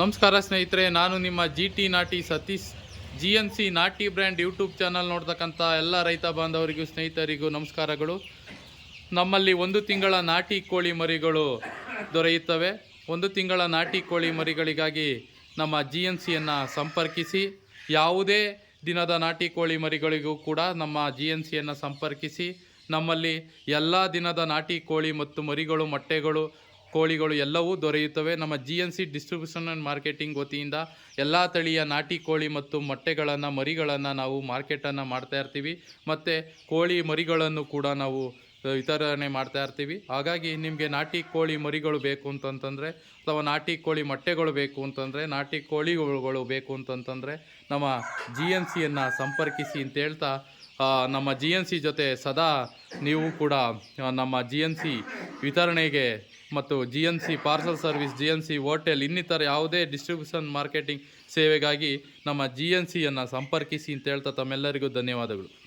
ನಮಸ್ಕಾರ ಸ್ನೇಹಿತರೆ, ನಾನು ನಿಮ್ಮ ಜಿ ಟಿ ನಾಟಿ ಸತೀಶ್. ಜಿ ಎನ್ ಸಿ ನಾಟಿ ಬ್ರ್ಯಾಂಡ್ ಯೂಟ್ಯೂಬ್ ಚಾನಲ್ ನೋಡ್ತಕ್ಕಂಥ ಎಲ್ಲ ರೈತ ಬಾಂಧವರಿಗೂ, ಸ್ನೇಹಿತರಿಗೂ ನಮಸ್ಕಾರಗಳು. ನಮ್ಮಲ್ಲಿ ಒಂದು ತಿಂಗಳ ನಾಟಿ ಕೋಳಿ ಮರಿಗಳು ದೊರೆಯುತ್ತವೆ. ಒಂದು ತಿಂಗಳ ನಾಟಿ ಕೋಳಿ ಮರಿಗಳಿಗಾಗಿ ನಮ್ಮ ಜಿ ಎನ್ ಸಿಯನ್ನು ಸಂಪರ್ಕಿಸಿ, ಯಾವುದೇ ದಿನದ ನಾಟಿ ಕೋಳಿ ಮರಿಗಳಿಗೂ ಕೂಡ ನಮ್ಮ ಜಿ ಎನ್ ಸಿಯನ್ನು ಸಂಪರ್ಕಿಸಿ, ನಮ್ಮಲ್ಲಿ ಎಲ್ಲ ದಿನದ ನಾಟಿ ಕೋಳಿ ಮತ್ತು ಮರಿಗಳು, ಮೊಟ್ಟೆಗಳು ಕೋಳಿಗಳು ಎಲ್ಲವೂ ದೊರೆಯುತ್ತವೆ. ನಮ್ಮ G N C distribution and marketing ವತಿಯಿಂದ ಎಲ್ಲ ತಳಿಯ ನಾಟಿ ಕೋಳಿ ಮತ್ತು ಮೊಟ್ಟೆಗಳನ್ನು, ಮರಿಗಳನ್ನು ನಾವು ಮಾರ್ಕೆಟನ್ನು ಮಾಡ್ತಾ ಇರ್ತೀವಿ. ಮತ್ತು ಕೋಳಿ ಮರಿಗಳನ್ನು ಕೂಡ ನಾವು ವಿತರಣೆ ಮಾಡ್ತಾ ಇರ್ತೀವಿ. ಹಾಗಾಗಿ ನಿಮಗೆ ನಾಟಿ ಕೋಳಿ ಮರಿಗಳು ಬೇಕು ಅಂತಂತಂದರೆ, ಅಥವಾ ನಾಟಿ ಕೋಳಿ ಮೊಟ್ಟೆಗಳು ಬೇಕು ಅಂತಂದರೆ, ನಾಟಿ ಕೋಳಿಗಳು ಬೇಕು ಅಂತಂತಂದರೆ, ನಮ್ಮ ಜಿ ಎನ್ ಸಿಯನ್ನು ಸಂಪರ್ಕಿಸಿ ಅಂತ ಹೇಳ್ತಾ ನಮ್ಮ ಜಿ ಎನ್ ಸಿ ಜೊತೆ ಸದಾ ನೀವು ಕೂಡ ನಮ್ಮ ಜಿ ಎನ್ ಸಿ ವಿತರಣೆಗೆ ಮತ್ತು G N C parcel service G N C hotel ಇನ್ನಿತರ ಯಾವುದೇ ಡಿಸ್ಟ್ರಿಬ್ಯೂಷನ್ ಮಾರ್ಕೆಟಿಂಗ್ ಸೇವೆಗಾಗಿ ನಮ್ಮ ಜಿ ಎನ್ ಸಿಯನ್ನು ಸಂಪರ್ಕಿಸಿ ಅಂತ ಹೇಳ್ತಾ ತಮ್ಮೆಲ್ಲರಿಗೂ ಧನ್ಯವಾದಗಳು.